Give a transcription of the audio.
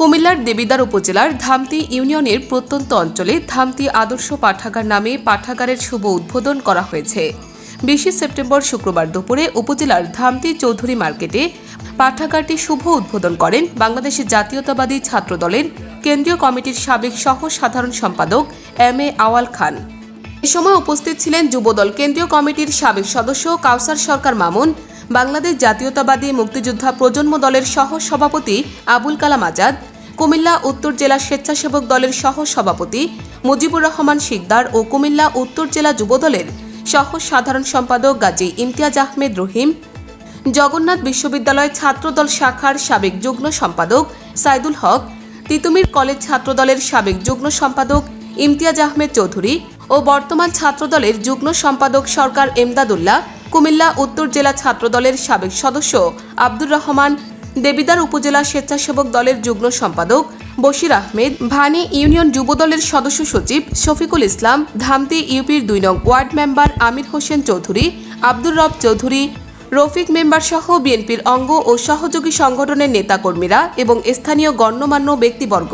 কুমিল্লার দেবিদার উপজেলার ধামতি ইউনিয়নের প্রত্যন্ত অঞ্চলে ধামতি আদর্শ পাঠাগার নামে পাঠাগারের শুভ উদ্বোধন করা হয়েছে। বিশে সেপ্টেম্বর শুক্রবার দুপুরে উপজেলার ধামতি চৌধুরী মার্কেটে পাঠাগারটি শুভ উদ্বোধন করেন বাংলাদেশ জাতীয়তাবাদী ছাত্রদলের কেন্দ্রীয় কমিটির সাবেক সহ সাধারণ সম্পাদক এম এ আওয়াল খান। এ সময় উপস্থিত ছিলেন যুবদল কেন্দ্রীয় কমিটির সাবেক সদস্য কাউসার সরকার মামুন বাংলাদেশ জাতীয়তাবাদী মুক্তিযোদ্ধা প্রজন্ম দলের সহ সভাপতি আবুল কালাম আজাদ, কুমিল্লা উত্তর জেলা স্বেচ্ছাসেবক দলের সহ সভাপতি মুজিবুর রহমান শিকদার ও কুমিল্লা উত্তর জেলা যুবদলের সহ সাধারণ সম্পাদক গাজী ইমতিয়াজ আহমেদ রহিম, জগন্নাথ বিশ্ববিদ্যালয় ছাত্রদল শাখার সাবেক যুগ্ম সম্পাদক সাইদুল হক, তিতুমির কলেজ ছাত্রদলের সাবেক যুগ্ম সম্পাদক ইমতিয়াজ আহমেদ চৌধুরী ও বর্তমান ছাত্রদলের যুগ্ম সম্পাদক সরকার এমদাদুল্লাহ কুমিল্লা উত্তর জেলা ছাত্রদলের সাবেক সদস্য আব্দুর রহমান, দেবিদার উপজেলা স্বেচ্ছাসেবক দলের যুগ্ম সম্পাদক বশির আহমেদ, ভানি ইউনিয়ন যুবদলের সদস্য সচিব শফিকুল ইসলাম, ধামতি ইউপির দুই নং ward member Amir Hossain Chowdhury, Abdur Rob Chowdhury, Rafiq member সহ বিএনপির অঙ্গ ও সহযোগী সংগঠনের নেতাকর্মীরা এবং স্থানীয় গণ্যমান্য ব্যক্তিবর্গ।